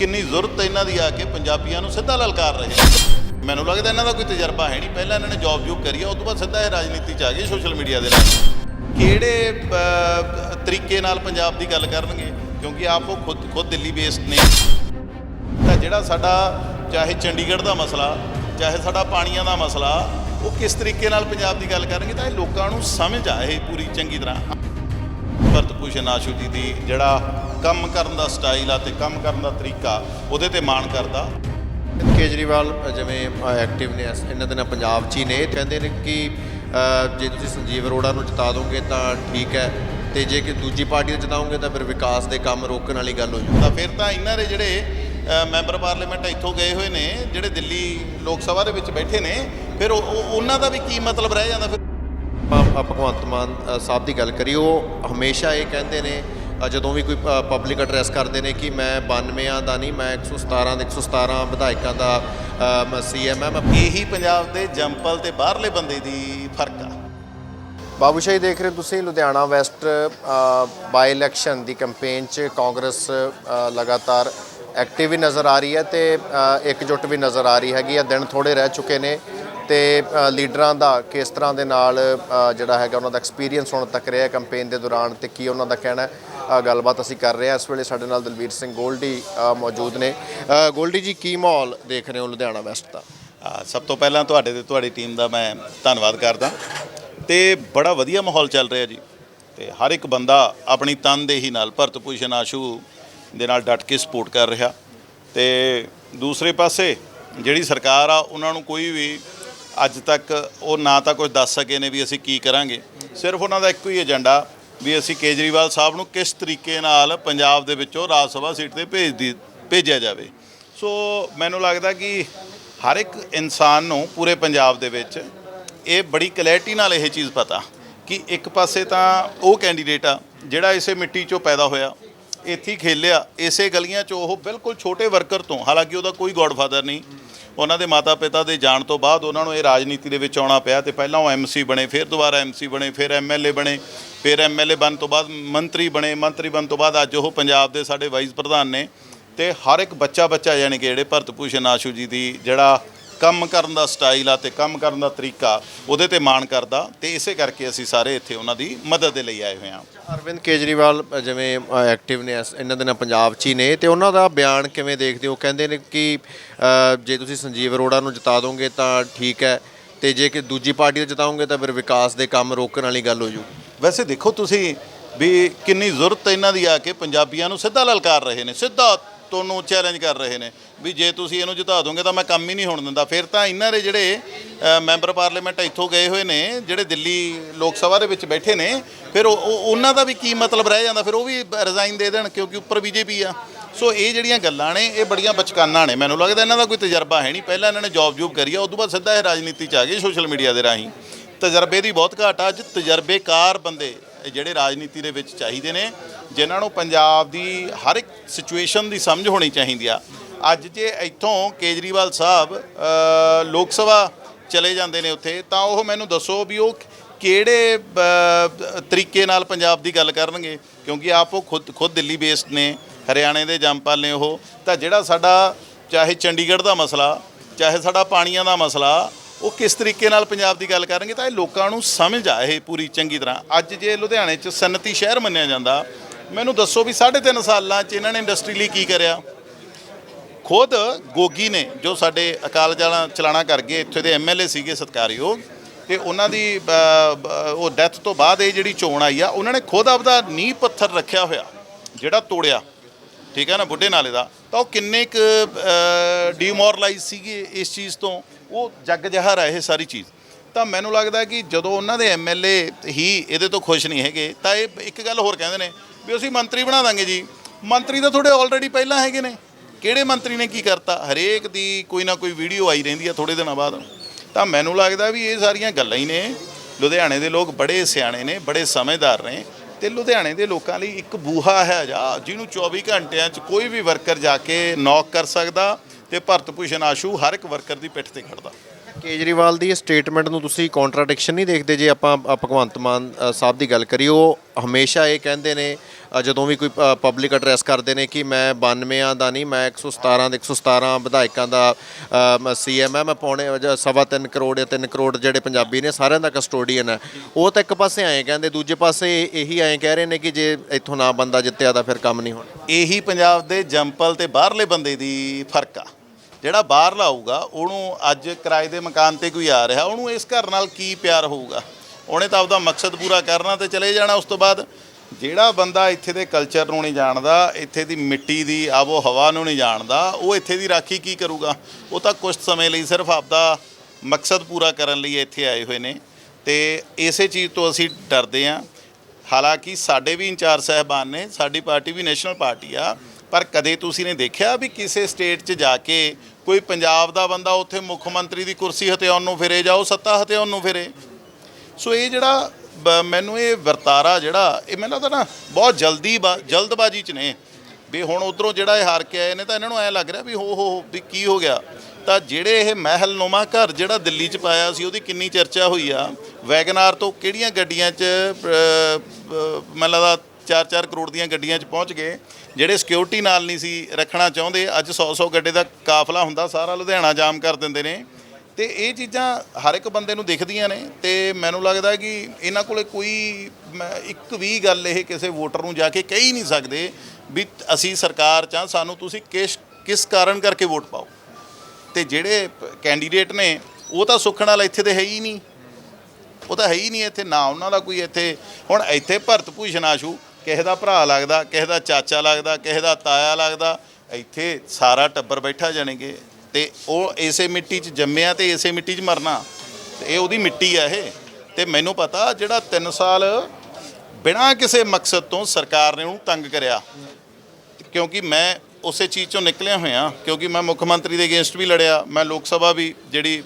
ਕਿੰਨੀ ਜ਼ਰੂਰਤ ਇਹਨਾਂ ਦੀ ਆ ਕੇ ਪੰਜਾਬੀਆਂ ਨੂੰ ਸਿੱਧਾ ਲਲਕਾਰ ਰਹੇ। ਮੈਨੂੰ ਲੱਗਦਾ ਇਹਨਾਂ ਦਾ ਕੋਈ ਤਜਰਬਾ ਹੈ ਨਹੀਂ। ਪਹਿਲਾਂ ਇਹਨਾਂ ਨੇ ਜੌਬ ਜੂਬ ਕਰੀ ਆ, ਉਸ ਤੋਂ ਬਾਅਦ ਸਿੱਧਾ ਇਹ ਰਾਜਨੀਤੀ ਚ ਆ ਗਏ ਸੋਸ਼ਲ ਮੀਡੀਆ ਦੇ ਨਾਲ ਕਿਹੜੇ ਤਰੀਕੇ ਨਾਲ ਪੰਜਾਬ ਦੀ ਗੱਲ ਕਰਨਗੇ? ਕਿਉਂਕਿ ਆਪ ਉਹ ਖੁਦ ਖੁਦ ਦਿੱਲੀ ਬੇਸਡ ਨੇ। ਤਾਂ ਜਿਹੜਾ ਸਾਡਾ, ਚਾਹੇ ਚੰਡੀਗੜ੍ਹ ਦਾ ਮਸਲਾ, ਚਾਹੇ ਸਾਡਾ ਪਾਣੀਆਂ ਦਾ ਮਸਲਾ, ਉਹ ਕਿਸ ਤਰੀਕੇ ਨਾਲ ਪੰਜਾਬ ਦੀ ਗੱਲ ਕਰਨਗੇ, ਤਾਂ ਇਹ ਲੋਕਾਂ ਨੂੰ ਸਮਝ ਆਏ ਪੂਰੀ ਚੰਗੀ ਤਰ੍ਹਾਂ। ਭਰਤ ਭੂਸ਼ਣ ਆਸ਼ੂ ਜੀ ਦੀ ਜਿਹੜਾ ਕੰਮ ਕਰਨ ਦਾ ਸਟਾਈਲ ਆ ਤੇ ਕੰਮ ਕਰਨ ਦਾ ਤਰੀਕਾ ਉਹਦੇ ਤੇ ਮਾਣ ਕਰਦਾ। ਕੇਜਰੀਵਾਲ ਜਿਵੇਂ ਐਕਟਿਵ ਨੇ ਇਹਨਾਂ ਦੇ ਨਾਲ ਪੰਜਾਬ 'ਚ ਹੀ ਨੇ। ਕਹਿੰਦੇ ਨੇ ਕਿ ਜੇ ਤੁਸੀਂ ਸੰਜੀਵ ਅਰੋੜਾ ਨੂੰ ਜਿਤਾ ਦੋਗੇ ਤਾਂ ਠੀਕ ਹੈ ਤੇ ਜੇ ਕਿ ਦੂਜੀ ਪਾਰਟੀ ਨੂੰ ਜਿਤਾਓਗੇ ਤਾਂ ਫਿਰ ਵਿਕਾਸ ਦੇ ਕੰਮ ਰੋਕਣ ਵਾਲੀ ਗੱਲ ਹੋ ਜੂ ਤਾਂ ਫਿਰ ਤਾਂ ਇਹਨਾਂ ਦੇ ਜਿਹੜੇ ਮੈਂਬਰ ਪਾਰਲੀਮੈਂਟ ਇੱਥੋਂ ਗਏ ਹੋਏ ਨੇ ਜਿਹੜੇ ਦਿੱਲੀ ਲੋਕ ਸਭਾ ਦੇ ਵਿੱਚ ਬੈਠੇ ਨੇ ਫਿਰ ਉਹ- ਉਹ- ਉਹਨਾਂ ਦਾ ਵੀ ਕੀ ਮਤਲਬ ਰਹਿ ਜਾਂਦਾ? ਭਗਵੰਤ ਮਾਨ ਸਾਹਿਬ ਦੀ ਗੱਲ ਕਰੀ ਉਹ ਹਮੇਸ਼ਾ ਇਹ ਕਹਿੰਦੇ ਨੇ ਜਦੋਂ ਵੀ ਕੋਈ ਪਬਲਿਕ ਐਡਰੈਸ ਕਰਦੇ ਨੇ ਕਿ ਮੈਂ 92 ਦਾ ਨਹੀਂ ਮੈਂ 117 ਦੇ 117 ਵਿਧਾਇਕਾਂ ਦਾ ਸੀਐਮ ਹੈ ਮੈਂ ਇਹੀ ਪੰਜਾਬ ਦੇ ਜੰਪਲ ਤੇ ਬਾਹਰਲੇ ਬੰਦੇ ਦੀ ਫ਼ਰਕ ਆ। ਬਾਬੂਸ਼ਾਹੀ ਦੇਖ ਰਹੇ ਹੋ ਤੁਸੀਂ ਲੁਧਿਆਣਾ ਵੈਸਟ ਬਾਈ ਇਲੈਕਸ਼ਨ ਦੀ ਕੈਂਪੇਨ 'ਚ ਕਾਂਗਰਸ ਲਗਾਤਾਰ ਐਕਟਿਵ ਵੀ ਨਜ਼ਰ ਆ ਰਹੀ ਹੈ ਤੇ ਅ, ਇਕਜੁੱਟ ਵੀ ਨਜ਼ਰ ਆ ਰਹੀ ਹੈਗੀ ਆ ਦਿਨ ਥੋੜੇ ਰਹਿ ਚੁੱਕੇ ਨੇ। ਤੇ ਲੀਡਰਾਂ ਦਾ ਕਿਸ ਤਰ੍ਹਾਂ ਦੇ ਨਾਲ ਜਿਹੜਾ ਹੈਗਾ ਉਹਨਾਂ ਦਾ ਐਕਸਪੀਰੀਅੰਸ ਹੁਣ ਤੱਕ ਰਿਹਾ ਕੈਂਪੇਨ ਦੇ ਦੌਰਾਨ ਤੇ ਕੀ ਉਹਨਾਂ ਦਾ ਕਹਿਣਾ ਗੱਲਬਾਤ ਅਸੀਂ ਕਰ ਰਹੇ ਹਾਂ। ਇਸ ਵੇਲੇ ਸਾਡੇ ਨਾਲ ਦਲਵੀਰ ਸਿੰਘ ਗੋਲਡੀ ਮੌਜੂਦ ਨੇ। ਗੋਲਡੀ ਜੀ, ਕੀ ਮਾਹੌਲ ਦੇਖ ਰਹੇ ਹੋ ਲੁਧਿਆਣਾ ਵੈਸਟ ਦਾ? ਸਭ ਤੋਂ ਪਹਿਲਾਂ ਤੁਹਾਡੇ ਤੇ, ਤੁਹਾਡੀ ਟੀਮ ਦਾ ਮੈਂ ਧੰਨਵਾਦ ਕਰਦਾ। ਤੇ ਬੜਾ ਵਧੀਆ ਮਾਹੌਲ ਚੱਲ ਰਿਹਾ ਜੀ। ਤੇ ਹਰ ਇੱਕ ਬੰਦਾ ਆਪਣੀ ਤਨਦੇਹੀ ਨਾਲ, ਭਰਤ ਭੂਸ਼ਣ ਆਸ਼ੂ ਦੇ ਨਾਲ ਡਟ ਕੇ ਸਪੋਰਟ ਕਰ ਰਿਹਾ। ਤੇ ਦੂਸਰੇ ਪਾਸੇ ਜਿਹੜੀ ਸਰਕਾਰ ਆ, ਉਹਨਾਂ ਨੂੰ ਕੋਈ ਵੀ ਅੱਜ ਤੱਕ ਉਹ ਨਾ ਤਾਂ ਕੁਝ ਦੱਸ ਸਕੇ ਨੇ ਵੀ ਅਸੀਂ ਕੀ ਕਰਾਂਗੇ। ਸਿਰਫ ਉਹਨਾਂ ਦਾ ਇੱਕੋ ਹੀ ਏਜੰਡਾ ਵੀ ਅਸੀਂ ਕੇਜਰੀਵਾਲ ਸਾਹਿਬ ਨੂੰ ਕਿਸ ਤਰੀਕੇ ਨਾਲ ਪੰਜਾਬ ਦੇ ਵਿੱਚੋਂ ਰਾਜ ਸਭਾ ਸੀਟ ਤੇ ਭੇਜ ਦੀ ਭੇਜਿਆ ਜਾਵੇ। ਸੋ ਮੈਨੂੰ ਲੱਗਦਾ ਕਿ ਹਰ ਇੱਕ ਇਨਸਾਨ ਨੂੰ ਪੂਰੇ ਪੰਜਾਬ ਦੇ ਵਿੱਚ ਇਹ ਬੜੀ ਕਲੈਰਿਟੀ ਨਾਲ ਇਹ ਚੀਜ਼ ਪਤਾ ਕਿ ਇੱਕ ਪਾਸੇ ਤਾਂ ਉਹ ਕੈਂਡੀਡੇਟ ਆ ਜਿਹੜਾ ਇਸੇ ਮਿੱਟੀ 'ਚੋਂ ਪੈਦਾ ਹੋਇਆ, ਇੱਥੇ ਖੇਲਿਆ, ਇਸੇ ਗਲੀਆਂ 'ਚ ਉਹ ਬਿਲਕੁਲ ਛੋਟੇ ਵਰਕਰ ਤੋਂ, ਹਾਲਾਂਕਿ ਉਹਦਾ ਕੋਈ ਗੋਡਫਾਦਰ ਨਹੀਂ ਉਹਨਾਂ ਦੇ ਮਾਤਾ-ਪਿਤਾ ਦੇ ਜਾਣ ਤੋਂ ਬਾਅਦ ਉਹਨਾਂ ਨੂੰ ਇਹ ਰਾਜਨੀਤੀ ਦੇ ਵਿੱਚ ਆਉਣਾ ਪਿਆ ਤੇ ਪਹਿਲਾਂ ਉਹ ਐਮਸੀ ਬਣੇ, ਫਿਰ ਦੁਬਾਰਾ ਐਮਸੀ ਬਣੇ, ਫਿਰ ਐਮਐਲਏ ਬਣੇ, ਫਿਰ ਐਮਐਲਏ ਬਣ ਤੋਂ ਬਾਅਦ ਮੰਤਰੀ ਬਣੇ, ਮੰਤਰੀ ਬਣ ਤੋਂ ਬਾਅਦ ਅੱਜ ਉਹ ਪੰਜਾਬ ਦੇ ਸਾਡੇ ਵਾਈਸ ਪ੍ਰਧਾਨ ਨੇ ਤੇ ਹਰ ਇੱਕ ਬੱਚਾ ਬੱਚਾ ਯਾਨੀ ਕਿ ਜਿਹੜੇ ਭਰਤ ਭੂਸ਼ਣ ਆਸ਼ੂ ਜੀ ਦੀ ਜਿਹੜਾ ਕੰਮ ਕਰਨ ਦਾ ਸਟਾਈਲ ਆ ਤੇ ਕੰਮ ਕਰਨ ਦਾ ਤਰੀਕਾ ਉਹਦੇ ਤੇ ਮਾਣ ਕਰਦਾ ਤੇ ਇਸੇ ਕਰਕੇ ਅਸੀਂ ਸਾਰੇ ਇੱਥੇ ਉਹਨਾਂ ਦੀ ਮਦਦ ਦੇ ਲਈ ਆਏ ਹੋਏ ਹਾਂ। ਅਰਵਿੰਦ ਕੇਜਰੀਵਾਲ ਜਿਵੇਂ ਐਕਟਿਵ ਨੇ ਇਹਨਾਂ ਦੇ ਨਾਲ ਪੰਜਾਬ 'ਚ ਹੀ ਨੇ ਤੇ ਉਹਨਾਂ ਦਾ ਬਿਆਨ ਕਿਵੇਂ ਦੇਖਦੇ ਹੋ? ਕਹਿੰਦੇ ਨੇ ਕਿ ਜੇ ਤੁਸੀਂ ਸੰਜੀਵ ਅਰੋੜਾ ਨੂੰ ਜਿਤਾ ਦੋਗੇ ਤਾਂ ਠੀਕ ਹੈ ਤੇ ਜੇ ਕਿ ਦੂਜੀ ਪਾਰਟੀ ਨੂੰ ਜਿਤਾਓਗੇ ਤਾਂ ਫਿਰ ਵਿਕਾਸ ਦੇ ਕੰਮ ਰੋਕਣ ਵਾਲੀ ਗੱਲ ਹੋ ਜੂ। ਵੈਸੇ ਦੇਖੋ ਤੁਸੀਂ ਵੀ ਕਿੰਨੀ ਜ਼ਰੂਰਤ ਇਹਨਾਂ ਦੀ ਆ ਕੇ ਪੰਜਾਬੀਆਂ ਨੂੰ ਸਿੱਧਾ ਲਲਕਾਰ ਰਹੇ ਨੇ ਸਿੱਧਾ ਤੁਹਾਨੂੰ ਚੈਲੰਜ ਕਰ ਰਹੇ ਨੇ ਵੀ ਜੇ ਤੁਸੀਂ ਇਹਨੂੰ ਜਿਤਾ ਦੋਗੇ ਤਾਂ ਮੈਂ ਕੰਮ ਹੀ ਨਹੀਂ ਹੋਣ ਦਿੰਦਾ। ਫਿਰ ਤਾਂ ਇਹਨਾਂ ਦੇ ਜਿਹੜੇ ਮੈਂਬਰ ਪਾਰਲੀਮੈਂਟ ਇੱਥੋਂ ਗਏ ਹੋਏ ਨੇ, ਜਿਹੜੇ ਦਿੱਲੀ ਲੋਕ ਸਭਾ ਦੇ ਵਿੱਚ ਬੈਠੇ ਨੇ, ਫਿਰ ਉਹ- ਉਹਨਾਂ ਦਾ ਵੀ ਕੀ ਮਤਲਬ ਰਹਿ ਜਾਂਦਾ? ਫਿਰ ਉਹ ਵੀ ਰਿਜ਼ਾਈਨ ਦੇ ਦੇਣ ਕਿਉਂਕਿ ਉੱਪਰ ਬੀਜੇਪੀ ਆ। ਸੋ ਇਹ ਜਿਹੜੀਆਂ ਗੱਲਾਂ ਨੇ, ਇਹ ਬੜੀਆਂ ਬਚਕਾਨਾ ਨੇ। ਮੈਨੂੰ ਲੱਗਦਾ ਇਹਨਾਂ ਦਾ ਕੋਈ ਤਜਰਬਾ ਹੈ ਨਹੀਂ। ਪਹਿਲਾਂ ਇਹਨਾਂ ਨੇ ਜੌਬ ਜੂਬ ਕਰੀ ਆ ਉਸ ਤੋਂ ਬਾਅਦ ਸਿੱਧਾ ਇਹ ਰਾਜਨੀਤੀ ਚ ਆ ਗਏ ਸੋਸ਼ਲ ਮੀਡੀਆ ਦੇ ਰਾਹੀਂ। ਤਜਰਬੇ ਦੀ ਬਹੁਤ ਘਾਟ ਆ। ਅੱਜ ਤਜਰਬੇਕਾਰ ਬੰਦੇ ਜਿਹੜੇ ਰਾਜਨੀਤੀ ਦੇ ਵਿੱਚ ਚਾਹੀਦੇ ਨੇ, ਜਿਨ੍ਹਾਂ ਨੂੰ ਪੰਜਾਬ ਦੀ ਹਰ ਇੱਕ ਸਿਚੁਏਸ਼ਨ ਦੀ ਸਮਝ ਹੋਣੀ ਚਾਹੀਦੀ ਆ। ਅੱਜ ਜੇ ਇੱਥੋਂ ਕੇਜਰੀਵਾਲ ਸਾਹਿਬ ਲੋਕ ਸਭਾ ਚਲੇ ਜਾਂਦੇ ਨੇ ਉੱਥੇ, ਤਾਂ ਉਹ ਮੈਨੂੰ ਦੱਸੋ ਵੀ ਉਹ ਕਿਹੜੇ ਤਰੀਕੇ ਨਾਲ ਪੰਜਾਬ ਦੀ ਗੱਲ ਕਰਨਗੇ? ਕਿਉਂਕਿ ਆਪ ਉਹ ਖੁਦ ਖੁਦ ਦਿੱਲੀ ਬੇਸਡ ਨੇ, ਹਰਿਆਣੇ ਦੇ ਜੰਪਲ ਨੇ ਉਹ। ਤਾਂ ਜਿਹੜਾ ਸਾਡਾ, ਚਾਹੇ ਚੰਡੀਗੜ੍ਹ ਦਾ ਮਸਲਾ, ਚਾਹੇ ਸਾਡਾ ਪਾਣੀਆਂ ਦਾ ਮਸਲਾ ਉਹ ਕਿਸ ਤਰੀਕੇ ਨਾਲ ਪੰਜਾਬ ਦੀ ਗੱਲ ਕਰਨਗੇ ਤਾਂ ਇਹ ਲੋਕਾਂ ਨੂੰ ਸਮਝ ਆ ਇਹ ਪੂਰੀ ਚੰਗੀ ਤਰ੍ਹਾਂ। ਅੱਜ ਜੇ ਲੁਧਿਆਣੇ 'ਚ ਸਨਅਤੀ ਸ਼ਹਿਰ ਮੰਨਿਆ ਜਾਂਦਾ, ਮੈਨੂੰ ਦੱਸੋ ਵੀ 3.5 ਸਾਲਾਂ 'ਚ ਇਹਨਾਂ ਨੇ ਇੰਡਸਟਰੀ ਲਈ ਕੀ ਕਰਿਆ? ਖੁਦ ਗੋਗੀ ਨੇ, ਜੋ ਸਾਡੇ ਅਕਾਲ ਜਾਣਾ ਚਲਾਣਾ ਕਰ ਗਏ, ਇੱਥੇ ਦੇ ਐਮਐਲਏ ਸੀਗੇ ਸਤਕਾਰਯੋਗ, ਤੇ ਉਹਨਾਂ ਦੀ ਉਹ ਡੈਥ ਤੋਂ ਬਾਅਦ ਇਹ ਜਿਹੜੀ ਚੋਣ ਆਈ ਆ, ਉਹਨਾਂ ਨੇ ਖੁਦ ਆਪਦਾ ਨੀਂਹ ਪੱਥਰ ਰੱਖਿਆ ਹੋਇਆ, ਜਿਹੜਾ ਤੋੜਿਆ। ਠੀਕ ਹੈ ਨਾ, ਬੁੱਢੇ ਨਾਲੇ ਦਾ। ਤਾਂ ਉਹ ਕਿੰਨੇ ਕੁ ਡੀਮੋਰਲਾਈਜ਼ ਸੀਗੇ ਇਸ ਚੀਜ਼ ਤੋਂ? ਉਹ ਜੱਗ ਜਹਰ ਹੈ ਇਹ ਸਾਰੀ ਚੀਜ਼। ਤਾਂ ਮੈਨੂੰ ਲੱਗਦਾ ਕਿ ਜਦੋਂ ਉਹਨਾਂ ਦੇ ਐਮਐਲਏ ਹੀ ਇਹਦੇ ਤੋਂ ਖੁਸ਼ ਨਹੀਂ ਹੈਗੇ, ਤਾਂ ਇਹ ਇੱਕ ਗੱਲ ਹੋਰ ਕਹਿੰਦੇ ਨੇ ਵੀ ਅਸੀਂ ਮੰਤਰੀ ਬਣਾ ਦਾਂਗੇ ਜੀ। ਮੰਤਰੀ ਤਾਂ ਤੁਹਾਡੇ ਆਲਰੇਡੀ ਪਹਿਲਾਂ ਹੈਗੇ ਨੇ। ਕਿਹੜੇ ਮੰਤਰੀ ਨੇ ਕੀ ਕਰਤਾ? ਹਰੇਕ ਦੀ ਕੋਈ ਨਾ ਕੋਈ ਵੀਡੀਓ ਆਈ ਰਹਿੰਦੀ ਆ ਥੋੜੇ ਦਿਨਾਂ ਬਾਅਦ। ਤਾਂ ਮੈਨੂੰ ਲੱਗਦਾ ਵੀ ਇਹ ਸਾਰੀਆਂ ਗੱਲਾਂ ਹੀ ਨੇ। ਲੁਧਿਆਣੇ ਦੇ ਲੋਕ ਬੜੇ ਸਿਆਣੇ ਨੇ, ਬੜੇ ਸਮਝਦਾਰ ਨੇ। ਤੇ ਲੁਧਿਆਣੇ ਦੇ ਲੋਕਾਂ ਲਈ ਇੱਕ ਬੂਹਾ ਹੈ ਜਾ, ਜਿਹਨੂੰ 24 ਘੰਟਿਆਂ 'ਚ ਕੋਈ ਵੀ ਵਰਕਰ ਜਾ ਕੇ ਨੌਕ ਕਰ ਸਕਦਾ ਤੇ ਭਰਤ ਭੂਸ਼ਣ ਆਸ਼ੂ ਹਰ ਇੱਕ ਵਰਕਰ ਦੀ ਪਿੱਠ ਤੇ ਖੜਦਾ ਕੇਜਰੀਵਾਲ ਦੀ ਸਟੇਟਮੈਂਟ ਨੂੰ ਤੁਸੀਂ ਕੰਟਰਾਡਿਕਸ਼ਨ ਨਹੀਂ ਦੇਖਦੇ ਜੇ ਆਪਾਂ ਭਗਵੰਤ ਮਾਨ ਸਾਹਿਬ ਦੀ ਗੱਲ ਕਰੀਏ, ਉਹ ਹਮੇਸ਼ਾ ਇਹ ਕਹਿੰਦੇ ਨੇ ਜਦੋਂ ਵੀ ਕੋਈ ਪਬਲਿਕ ਐਡਰੈਸ ਕਰਦੇ ਨੇ ਕਿ ਮੈਂ 92ਾਂ ਦਾ ਨਹੀਂ, ਮੈਂ 117 ਦੇ 117 ਵਿਧਾਇਕਾਂ ਦਾ ਸੀਐਮ ਹੈ ਮੈਂ ਪੌਣੇ ਸਵਾ ਤਿੰਨ ਕਰੋੜ ਜਾਂ 3 ਕਰੋੜ ਜਿਹੜੇ ਪੰਜਾਬੀ ਨੇ, ਸਾਰਿਆਂ ਦਾ ਕਸਟੋਡੀਅਨ ਹੈ ਉਹ ਤਾਂ ਇੱਕ ਪਾਸੇ ਆਏ ਕਹਿੰਦੇ, ਦੂਜੇ ਪਾਸੇ ਇਹੀ ਆਏ ਕਹਿ ਰਹੇ ਨੇ ਕਿ ਜੇ ਇੱਥੋਂ ਨਾ ਬੰਦਾ ਜਿੱਤਿਆ ਤਾਂ ਫਿਰ ਕੰਮ ਨਹੀਂ ਹੋਣਾ। ਇਹੀ ਪੰਜਾਬ ਦੇ ਜੰਪਲ ਤੇ ਬਾਹਰਲੇ ਬੰਦੇ ਦੀ ਫ਼ਰਕ ਆ। ਜਿਹੜਾ ਬਾਹਰਲਾ ਆਊਗਾ ਉਹਨੂੰ ਅੱਜ ਕਿਰਾਏ ਦੇ ਮਕਾਨ ਤੇ ਕੋਈ ਆ ਰਿਹਾ, ਉਹਨੂੰ ਇਸ ਘਰ ਨਾਲ ਕੀ ਪਿਆਰ ਹੋਊਗਾ? ਉਹਨੇ ਤਾਂ ਆਪਦਾ ਮਕਸਦ ਪੂਰਾ ਕਰਨਾ ਤੇ ਚਲੇ ਜਾਣਾ ਉਸ ਤੋਂ ਬਾਅਦ। ਜਿਹੜਾ ਬੰਦਾ ਇੱਥੇ ਦੇ ਕਲਚਰ ਨੂੰ ਨਹੀਂ ਜਾਣਦਾ, ਇੱਥੇ ਦੀ ਮਿੱਟੀ ਦੀ, ਆਬੋ ਹਵਾ ਨੂੰ ਨਹੀਂ ਜਾਣਦਾ, ਉਹ ਇੱਥੇ ਦੀ ਰਾਖੀ ਕੀ ਕਰੂਗਾ? ਉਹ ਤਾਂ ਕੁਝ ਸਮੇਂ ਲਈ ਸਿਰਫ ਆਪਦਾ ਮਕਸਦ ਪੂਰਾ ਕਰਨ ਲਈ ਇੱਥੇ ਆਏ ਹੋਏ ਨੇ ਤੇ ਇਸੇ ਚੀਜ਼ ਤੋਂ ਅਸੀਂ ਡਰਦੇ ਹਾਂ। ਹਾਲਾਂਕਿ ਸਾਡੇ ਵੀ ਇੰਚਾਰਜ ਸਾਹਿਬਾਨ ਨੇ, ਸਾਡੀ ਪਾਰਟੀ ਵੀ ਨੈਸ਼ਨਲ ਪਾਰਟੀ ਆ, ਪਰ ਕਦੇ ਤੁਸੀਂ ਨੇ ਦੇਖਿਆ ਵੀ ਕਿਸੇ ਸਟੇਟ 'ਚ ਜਾ ਕੇ ਕੋਈ ਪੰਜਾਬ ਦਾ ਬੰਦਾ ਉੱਥੇ ਮੁੱਖ ਮੰਤਰੀ ਦੀ ਕੁਰਸੀ ਹਥਿਆਉਣ ਨੂੰ ਫਿਰੇ ਜਾਓ ਸੱਤਾ ਹਥਿਆਉਣ ਨੂੰ ਫਿਰੇ। ਸੋ ਇਹ ਜਿਹੜਾ ਬ- ਮੈਨੂੰ ਇਹ ਵਰਤਾਰਾ ਜਿਹੜਾ, ਇਹ ਮੈਨੂੰ ਲੱਗਦਾ ਨਾ ਬਹੁਤ ਜਲਦੀ ਬਾ- ਜਲਦਬਾਜ਼ੀ 'ਚ ਨੇ। ਵੀ ਹੁਣ ਉਧਰੋਂ ਜਿਹੜਾ ਇਹ ਹਾਰ ਕੇ ਆਏ ਨੇ ਤਾਂ ਇਹਨਾਂ ਨੂੰ ਐ ਲੱਗ ਰਿਹਾ ਵੀ ਹੋ ਹੋ ਵੀ ਕੀ ਹੋ ਗਿਆ। ਤਾਂ ਜਿਹੜੇ ਇਹ ਮਹਿਲ ਨੁਮਾ ਘਰ ਜਿਹੜਾ ਦਿੱਲੀ 'ਚ ਪਾਇਆ ਸੀ, ਉਹਦੀ ਕਿੰਨੀ ਚਰਚਾ ਹੋਈ ਆ? ਵੈਗਨਾਰ ਤੋਂ ਕਿਹੜੀਆਂ ਗੱਡੀਆਂ 'ਚ ਮੈਨੂੰ ਲੱਗਦਾ 4-4 ਕਰੋੜ ਦੀਆਂ ਗੱਡੀਆਂ 'ਚ ਪਹੁੰਚ ਗਏ। ਜਿਹੜੇ ਸਿਕਿਉਰਿਟੀ ਨਾਲ ਨਹੀਂ ਸੀ ਰੱਖਣਾ ਚਾਹੁੰਦੇ, ਅੱਜ 100-100 ਗੱਡੇ ਦਾ ਕਾਫਲਾ ਹੁੰਦਾ, ਸਾਰਾ ਲੁਧਿਆਣਾ ਜਾਮ ਕਰ ਦਿੰਦੇ ਨੇ। ਤੇ ਇਹ ਚੀਜ਼ਾਂ ਹਰ ਇੱਕ ਬੰਦੇ ਨੂੰ ਦਿਖਦੀਆਂ ਨੇ ਤੇ ਮੈਨੂੰ ਲੱਗਦਾ ਕਿ ਇਹਨਾਂ ਕੋਲੇ ਕੋਈ, ਮੈਂ ਇੱਕ ਵੀ ਗੱਲ ਇਹ ਕਿਸੇ ਵੋਟਰ ਨੂੰ ਜਾ ਕੇ ਕਹਿ ਨਹੀਂ ਸਕਦੇ ਵੀ ਅਸੀਂ ਸਰਕਾਰ ਚਾਂ, ਸਾਨੂੰ ਤੁਸੀਂ ਕਿਸ ਕਿਸ ਕਾਰਨ ਕਰਕੇ ਵੋਟ ਪਾਓ। ਤੇ ਜਿਹੜੇ ਕੈਂਡੀਡੇਟ ਨੇ, ਉਹ ਤਾਂ ਸੁੱਖ ਨਾਲ ਇੱਥੇ ਤੇ ਹੈ ਹੀ ਨਹੀਂ। ਉਹ ਤਾਂ ਹੈ ਹੀ ਨਹੀਂ ਇੱਥੇ, ਨਾ ਉਹਨਾਂ ਦਾ ਕੋਈ ਇੱਥੇ, ਹੁਣ ਇੱਥੇ ਭਰਤ ਭੂਸ਼ਣ ਆਸ਼ੂ ਕਿਸੇ ਦਾ ਭਰਾ ਲੱਗਦਾ, ਕਿਸੇ ਦਾ ਚਾਚਾ ਲੱਗਦਾ, ਕਿਸੇ ਦਾ ਤਾਇਆ ਲੱਗਦਾ, ਇੱਥੇ ਸਾਰਾ ਟੱਬਰ ਬੈਠਾ ਜਾਣਗੇ। ਤੇ ਉਹ ਇਸੇ ਮਿੱਟੀ 'ਚ ਜੰਮਿਆ ਤੇ ਇਸੇ ਮਿੱਟੀ 'ਚ ਮਰਨਾ। ਤੇ ਇਹ ਉਹਦੀ ਮਿੱਟੀ ਆ ਇਹ। ਤੇ ਮੈਨੂੰ ਪਤਾ ਜਿਹੜਾ 3 ਸਾਲ ਬਿਨਾਂ ਕਿਸੇ ਮਕਸਦ ਤੋਂ ਸਰਕਾਰ ਨੇ ਉਹਨੂੰ ਤੰਗ ਕਰਿਆ। ਕਿਉਂਕਿ ਮੈਂ ਉਸੇ ਚੀਜ਼ ਚੋਂ ਨਿਕਲਿਆ ਹੋਇਆ। ਕਿਉਂਕਿ ਮੈਂ ਮੁੱਖ ਮੰਤਰੀ ਦੇ ਅਗੇਂਸਟ ਵੀ ਲੜਿਆ। ਮੈਂ ਲੋਕ ਸਭਾ ਵੀ ਜਿਹੜੀ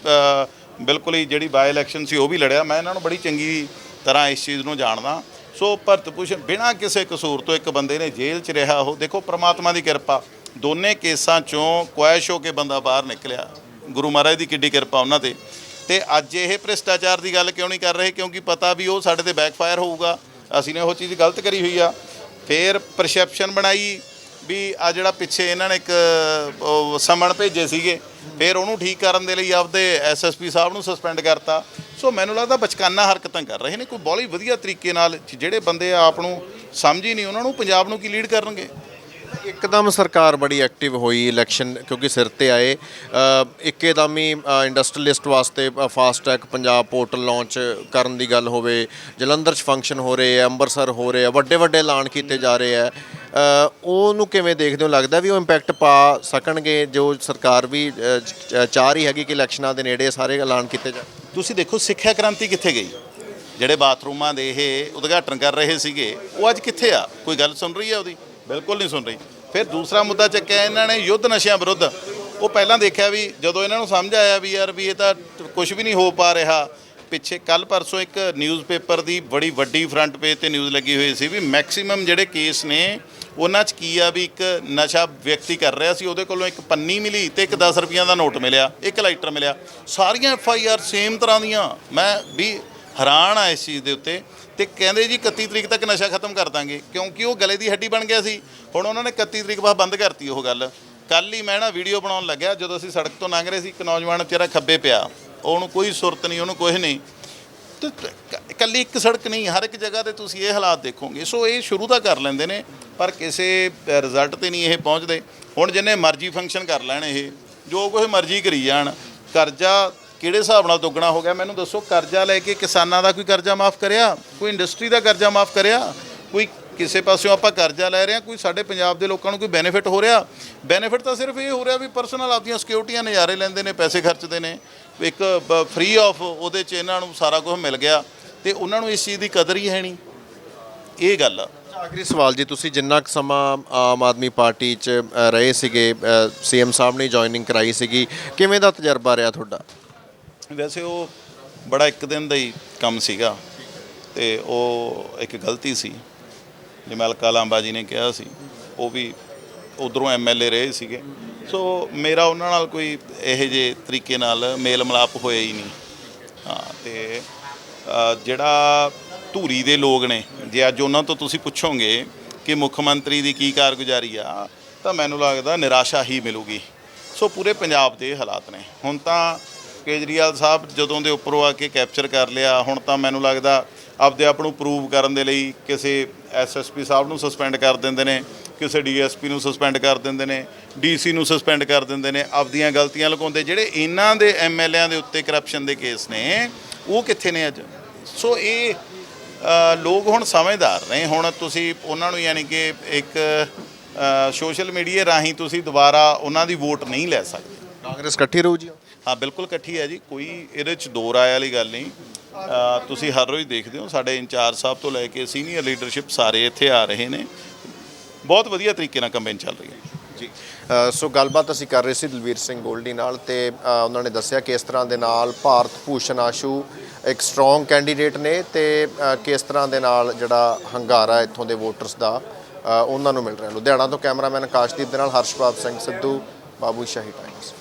ਬਿਲਕੁਲ ਹੀ ਜਿਹੜੀ ਬਾਈ ਇਲੈਕਸ਼ਨ ਸੀ ਉਹ ਵੀ ਲੜਿਆ। ਮੈਂ ਇਹਨਾਂ ਨੂੰ ਬੜੀ ਚੰਗੀ ਤਰ੍ਹਾਂ ਇਸ ਚੀਜ਼ ਨੂੰ ਜਾਣਦਾ। ਸੋ ਭਰਤ ਭੂਸ਼ਣ, ਬਿਨਾਂ ਕਿਸੇ ਕਸੂਰ ਤੋਂ ਇੱਕ ਬੰਦੇ ਨੇ ਜੇਲ੍ਹ 'ਚ ਰਿਹਾ, ਉਹ ਦੇਖੋ ਪ੍ਰਮਾਤਮਾ ਦੀ ਕਿਰਪਾ। ਦੋਨੇ ਕੇਸਾਂ 'ਚੋਂ ਕੁਐਸ਼ ਹੋ ਕੇ ਬੰਦਾ ਬਾਹਰ ਨਿਕਲਿਆ। ਗੁਰੂ ਮਹਾਰਾਜ ਦੀ ਕਿੱਡੀ ਕਿਰਪਾ ਉਹਨਾਂ ਤੇ। ਤੇ ਅੱਜ ਇਹ ਭ੍ਰਿਸ਼ਟਾਚਾਰ ਦੀ ਗੱਲ ਕਿਉਂ ਨਹੀਂ ਕਰ ਰਹੇ? ਕਿਉਂਕਿ ਪਤਾ ਵੀ ਉਹ ਸਾਡੇ ਤੇ ਬੈਕਫਾਇਰ ਹੋਊਗਾ। ਅਸੀਂ ਨੇ ਉਹ ਚੀਜ਼ ਗਲਤ ਕਰੀ ਹੋਈ ਆ। ਫਿਰ ਪਰਸੈਪਸ਼ਨ ਬਣਾਈ। ਵੀ ਆ ਜਿਹੜਾ ਪਿੱਛੇ ਇਹਨਾਂ ਨੇ ਇੱਕ ਸਮਣ ਭੇਜੇ ਸੀਗੇ, ਫਿਰ ਉਹਨੂੰ ਠੀਕ ਕਰਨ ਦੇ ਲਈ ਆਪਦੇ ਐਸਐਸਪੀ ਸਾਹਿਬ ਨੂੰ ਸਸਪੈਂਡ ਕਰਤਾ। ਸੋ ਮੈਨੂੰ ਲੱਗਦਾ ਬਚਕਾਨਾ ਹਰਕਤਾਂ ਕਰ ਰਹੇ ਨੇ, ਕੋਈ ਬਹੁਤ ਵਧੀਆ ਤਰੀਕੇ ਨਾਲ ਜਿਹੜੇ ਬੰਦੇ ਆਪ ਨੂੰ ਸਮਝ ਹੀ ਨਹੀਂ, ਉਹਨਾਂ ਨੂੰ ਪੰਜਾਬ ਨੂੰ ਕੀ ਲੀਡ ਕਰਨਗੇ? ਇੱਕਦਮ ਸਰਕਾਰ ਬੜੀ ਐਕਟਿਵ ਹੋਈ ਇਲੈਕਸ਼ਨ ਕਿਉਂਕਿ ਸਿਰ ਤੇ ਆਏ। ਇੱਕਦਮ ਹੀ ਇੰਡਸਟਰੀਲਿਸਟ ਵਾਸਤੇ fast track Punjab portal launch ਕਰਨ ਦੀ ਗੱਲ ਹੋਵੇ, ਜਲੰਧਰ 'ਚ ਫੰਕਸ਼ਨ ਹੋ ਰਹੇ ਆ, ਅੰਮ੍ਰਿਤਸਰ ਹੋ ਰਹੇ ਆ ਵੱਡੇ ਵੱਡੇ ਐਲਾਨ ਕੀਤੇ ਜਾ ਰਹੇ ਆ। ਉਹਨੂੰ ਕਿਵੇਂ ਦੇਖਦੇ ਹੋ? ਲੱਗਦਾ ਵੀ ਉਹ ਇੰਪੈਕਟ ਪਾ ਸਕਣਗੇ ਜੋ ਸਰਕਾਰ ਵੀ ਚਾਹ ਰਹੀ ਹੈਗੀ ਕਿ ਇਲੈਕਸ਼ਨਾਂ ਦੇ ਨੇੜੇ ਸਾਰੇ ਐਲਾਨ ਕੀਤੇ ਜਾ ਤੁਸੀਂ ਦੇਖੋ, ਸਿੱਖਿਆ ਕ੍ਰਾਂਤੀ ਕਿੱਥੇ ਗਈ? ਜਿਹੜੇ ਬਾਥਰੂਮਾਂ ਦੇ ਇਹ ਉਦਘਾਟਨ ਕਰ ਰਹੇ ਸੀਗੇ, ਉਹ ਅੱਜ ਕਿੱਥੇ ਆ? ਕੋਈ ਗੱਲ ਸੁਣ ਰਹੀ ਹੈ ਉਹਦੀ? ਬਿਲਕੁਲ ਨਹੀਂ ਸੁਣ ਰਹੀ। ਫਿਰ ਦੂਸਰਾ ਮੁੱਦਾ ਚੱਕਿਆ, ਇਹਨਾਂ ਨੇ ਯੁੱਧ ਨਸ਼ਿਆਂ ਵਿਰੁੱਧ। ਉਹ ਪਹਿਲਾਂ ਦੇਖਿਆ ਵੀ ਜਦੋਂ ਇਹਨਾਂ ਨੂੰ ਸਮਝ ਆਇਆ ਵੀ ਯਾਰ ਵੀ ਇਹ ਤਾਂ ਕੁਝ ਵੀ ਨਹੀਂ ਹੋ ਪਾ ਰਿਹਾ, ਪਿੱਛੇ ਕੱਲ ਪਰਸੋਂ ਇੱਕ ਨਿਊਜ਼ਪੇਪਰ ਦੀ ਬੜੀ ਵੱਡੀ ਫਰੰਟ ਪੇਜ ਤੇ ਨਿਊਜ਼ ਲੱਗੀ ਹੋਈ ਸੀ ਵੀ ਮੈਕਸਿਮਮ ਜਿਹੜੇ ਕੇਸ ਨੇ ਉਹਨਾਂ 'ਚ ਕੀ ਆ ਵੀ ਇੱਕ ਨਸ਼ਾ ਵਿਅਕਤੀ ਕਰ ਰਿਹਾ ਸੀ, ਉਹਦੇ ਕੋਲੋਂ ਇੱਕ ਪੰਨੀ ਮਿਲੀ ਤੇ ਇੱਕ 10 ਰੁਪਈਆਂ ਦਾ ਨੋਟ ਮਿਲਿਆ, ਇੱਕ ਲਾਈਟਰ ਮਿਲਿਆ। ਸਾਰੀਆਂ ਐਫ ਆਈ ਆਰ ਸੇਮ ਤਰ੍ਹਾਂ ਦੀਆਂ। ਮੈਂ ਵੀ ਹੈਰਾਨ ਆ ਇਸ ਚੀਜ਼ ਦੇ ਉੱਤੇ ਤੇ ਕਹਿੰਦੇ ਜੀ 31 ਤਰੀਕ ਤੱਕ ਨਸ਼ਾ ਖਤਮ ਕਰ ਦਾਂਗੇ, ਕਿਉਂਕਿ ਉਹ ਗਲੇ ਦੀ ਹੱਡੀ ਬਣ ਗਿਆ ਸੀ। ਹੁਣ ਉਹਨਾਂ ਨੇ 31 ਤਰੀਕ ਬਾਅਦ ਬੰਦ ਕਰਤੀ ਉਹ ਗੱਲ। ਕੱਲ ਹੀ ਮੈਂ ਨਾ ਵੀਡੀਓ ਬਣਾਉਣ ਲੱਗਿਆ, ਜਦੋਂ ਅਸੀਂ ਸੜਕ ਤੋਂ ਲੰਘ ਰਹੇ ਸੀ, ਇੱਕ ਨੌਜਵਾਨ ਵਿਚਾਰਾ ਖੱਬੇ ਪਿਆ। ਉਹਨੂੰ ਕੋਈ ਸੁਰਤ ਨਹੀਂ, ਉਹਨੂੰ ਕੁਝ ਨਹੀਂ। ਤੇ ਇਕੱਲੀ ਇੱਕ ਸੜਕ ਨਹੀਂ, ਹਰ ਇੱਕ ਜਗ੍ਹਾ ਤੇ ਤੁਸੀਂ ਇਹ ਹਾਲਾਤ ਦੇਖੋਗੇ। ਸੋ ਇਹ ਸ਼ੁਰੂ ਤਾਂ ਕਰ ਲੈਂਦੇ ਨੇ, ਪਰ ਕਿਸੇ ਰਿਜ਼ਲਟ ਤੇ ਨਹੀਂ ਇਹ ਪਹੁੰਚਦੇ। ਹੁਣ ਜਿੰਨੇ ਮਰਜ਼ੀ ਫੰਕਸ਼ਨ ਕਰ ਲੈਣ ਇਹ, ਜੋ ਕੁਝ ਮਰਜ਼ੀ ਕਰੀ ਜਾਣ, ਕਰਜ਼ਾ ਕਿਹੜੇ ਹਿਸਾਬ ਨਾਲ ਦੁੱਗਣਾ ਹੋ ਗਿਆ? ਮੈਨੂੰ ਦੱਸੋ, ਕਰਜ਼ਾ ਲੈ ਕੇ ਕਿਸਾਨਾਂ ਦਾ ਕੋਈ ਕਰਜ਼ਾ ਮਾਫ ਕਰਿਆ? ਕੋਈ ਇੰਡਸਟਰੀ ਦਾ ਕਰਜ਼ਾ ਮਾਫ ਕਰਿਆ? ਕੋਈ ਕਿਸੇ ਪਾਸਿਓਂ ਆਪਾਂ ਕਰਜ਼ਾ ਲੈ ਰਹੇ ਹਾਂ, ਕੋਈ ਸਾਡੇ ਪੰਜਾਬ ਦੇ ਲੋਕਾਂ ਨੂੰ ਕੋਈ ਬੈਨੀਫਿਟ ਹੋ ਰਿਹਾ? ਬੈਨੀਫਿਟ ਤਾਂ ਸਿਰਫ ਇਹ ਹੋ ਰਿਹਾ ਵੀ ਪਰਸਨਲ ਆਪਦੀਆਂ ਸਿਕਿਉਰਿਟੀਆਂ ਨਜ਼ਾਰੇ ਲੈਂਦੇ ਨੇ, ਪੈਸੇ ਖਰਚਦੇ ਨੇ। ਇੱਕ ਫ੍ਰੀ ਆਫ ਉਹਦੇ 'ਚ ਇਹਨਾਂ ਨੂੰ ਸਾਰਾ ਕੁਝ ਮਿਲ ਗਿਆ ਤੇ ਉਹਨਾਂ ਨੂੰ ਇਸ ਚੀਜ਼ ਦੀ ਕਦਰ ਹੀ ਹੈ ਨਹੀਂ। ਇਹ ਗੱਲ ਆ। ਆਖਰੀ ਸਵਾਲ ਜੀ ਤੁਸੀਂ ਜਿੰਨਾ ਕੁ ਸਮਾਂ ਆਮ ਆਦਮੀ ਪਾਰਟੀ 'ਚ ਰਹੇ ਸੀਗੇ ਸੀਐਮ ਸਾਹਿਬ ਨੇ ਜੁਆਇਨਿੰਗ ਕਰਾਈ ਸੀਗੀ ਕਿਵੇਂ ਦਾ ਤਜਰਬਾ ਰਿਹਾ ਤੁਹਾਡਾ? ਵੈਸੇ ਉਹ ਬੜਾ ਇੱਕ ਦਿਨ ਦਾ ਹੀ ਕੰਮ ਸੀਗਾ ਤੇ ਉਹ ਇੱਕ ਗਲਤੀ ਸੀ। ਜਿਵੇਂ ਅਲਕਾ ਲਾਂਬਾ ਜੀ ਨੇ ਕਿਹਾ ਸੀ ਉਹ ਵੀ ਉਧਰੋਂ ਐਮਐਲਏ ਰਹੇ ਸੀਗੇ। ਸੋ ਮੇਰਾ ਉਹਨਾਂ ਨਾਲ ਕੋਈ ਇਹੋ ਜਿਹੇ ਤਰੀਕੇ ਨਾਲ ਮੇਲ ਮਿਲਾਪ ਹੋਇਆ ਹੀ ਨਹੀਂ। ਹਾਂ, ਤੇ ਜਿਹੜਾ ਧੂਰੀ ਦੇ ਲੋਕ ਨੇ, ਜੇ ਅੱਜ ਉਹਨਾਂ ਤੋਂ ਤੁਸੀਂ ਪੁੱਛੋਗੇ ਕਿ ਮੁੱਖ ਮੰਤਰੀ ਦੀ ਕੀ ਕਾਰਗੁਜ਼ਾਰੀ ਆ, ਤਾਂ ਮੈਨੂੰ ਲੱਗਦਾ ਨਿਰਾਸ਼ਾ ਹੀ ਮਿਲੂਗੀ। ਸੋ ਪੂਰੇ ਪੰਜਾਬ ਦੇ ਹਾਲਾਤ ਨੇ। ਹੁਣ ਤਾਂ ਕੇਜਰੀਵਾਲ ਸਾਹਿਬ ਜਦੋਂ ਦੇ ਉੱਪਰੋਂ ਆ ਕੇ ਕੈਪਚਰ ਕਰ ਲਿਆ, ਹੁਣ ਤਾਂ ਮੈਨੂੰ ਲੱਗਦਾ ਆਪਦੇ ਆਪ ਨੂੰ ਪ੍ਰੂਵ ਕਰਨ ਦੇ ਲਈ ਕਿਸੇ ਐਸਐਸਪੀ ਸਾਹਿਬ ਨੂੰ ਸਸਪੈਂਡ ਕਰ ਦਿੰਦੇ ਨੇ ਕਿਸੇ ਡੀਐਸਪੀ ਨੂੰ ਸਸਪੈਂਡ ਕਰ ਦਿੰਦੇ ਨੇ ਡੀਸੀ ਨੂੰ ਸਸਪੈਂਡ ਕਰ ਦਿੰਦੇ ਨੇ ਆਪਦੀਆਂ ਗਲਤੀਆਂ ਲੁਕਾਉਂਦੇ। ਜਿਹੜੇ ਇਹਨਾਂ ਦੇ ਐਮਐਲਏਆਂ ਦੇ ਉੱਤੇ ਕਰਪਸ਼ਨ ਦੇ ਕੇਸ ਨੇ ਉਹ ਕਿੱਥੇ ਨੇ ਅੱਜ? ਸੋ ਇਹ ਲੋਕ ਹੁਣ ਸਮਝਦਾਰ ਨੇ। ਹੁਣ ਤੁਸੀਂ ਉਹਨਾਂ ਨੂੰ ਯਾਨੀ ਕਿ ਇੱਕ ਸੋਸ਼ਲ ਮੀਡੀਆ ਰਾਹੀਂ ਤੁਸੀਂ ਦੁਬਾਰਾ ਉਹਨਾਂ ਦੀ ਵੋਟ ਨਹੀਂ ਲੈ ਸਕਦੇ। ਕਾਂਗਰਸ ਇਕੱਠੀ ਰਹੂ ਜੀ। ਹਾਂ ਬਿਲਕੁਲ ਇਕੱਠੀ ਹੈ ਜੀ। ਕੋਈ ਇਹਦੇ ਚ ਦੋ ਰਾਏ ਵਾਲੀ ਗੱਲ ਨਹੀਂ। ਤੁਸੀਂ ਹਰ ਰੋਜ਼ ਦੇਖਦੇ ਹੋ, ਸਾਡੇ ਇੰਚਾਰਜ ਸਾਹਿਬ ਤੋਂ ਲੈ ਕੇ ਸੀਨੀਅਰ ਲੀਡਰਸ਼ਿਪ ਸਾਰੇ ਇੱਥੇ ਆ ਰਹੇ ਨੇ। ਬਹੁਤ ਵਧੀਆ ਤਰੀਕੇ ਨਾਲ ਕੰਪੇਨ ਚੱਲ ਰਹੀ ਹੈ। ਜੀ। ਸੋ ਗੱਲਬਾਤ ਅਸੀਂ ਕਰ ਰਹੇ ਸੀ ਦਲਵੀਰ ਸਿੰਘ ਗੋਲਡੀ ਨਾਲ ਤੇ ਉਹਨਾਂ ਨੇ ਦੱਸਿਆ ਕਿ ਇਸ ਤਰ੍ਹਾਂ ਦੇ ਨਾਲ ਭਾਰਤ ਭੂਸ਼ਣ ਆਸ਼ੂ ਇੱਕ ਸਟਰੋਂਗ ਕੈਂਡੀਡੇਟ ਨੇ ਤੇ ਕਿਸ ਤਰ੍ਹਾਂ ਦੇ ਨਾਲ ਜਿਹੜਾ ਹੰਗਾਰਾ ਇੱਥੋਂ ਦੇ ਵੋਟਰਸ ਦਾ ਉਹਨਾਂ ਨੂੰ ਮਿਲ ਰਿਹਾ। ਲੁਧਿਆਣਾ ਤੋਂ ਕੈਮਰਾਮੈਨ ਆਕਾਸ਼ਦੀਪ ਦੇ ਨਾਲ ਹਰਸ਼ਪਾਲ ਸਿੰਘ ਸਿੱਧੂ, ਬਾਬੂ ਸ਼ਾਹੀ ਟਾਈਮਸ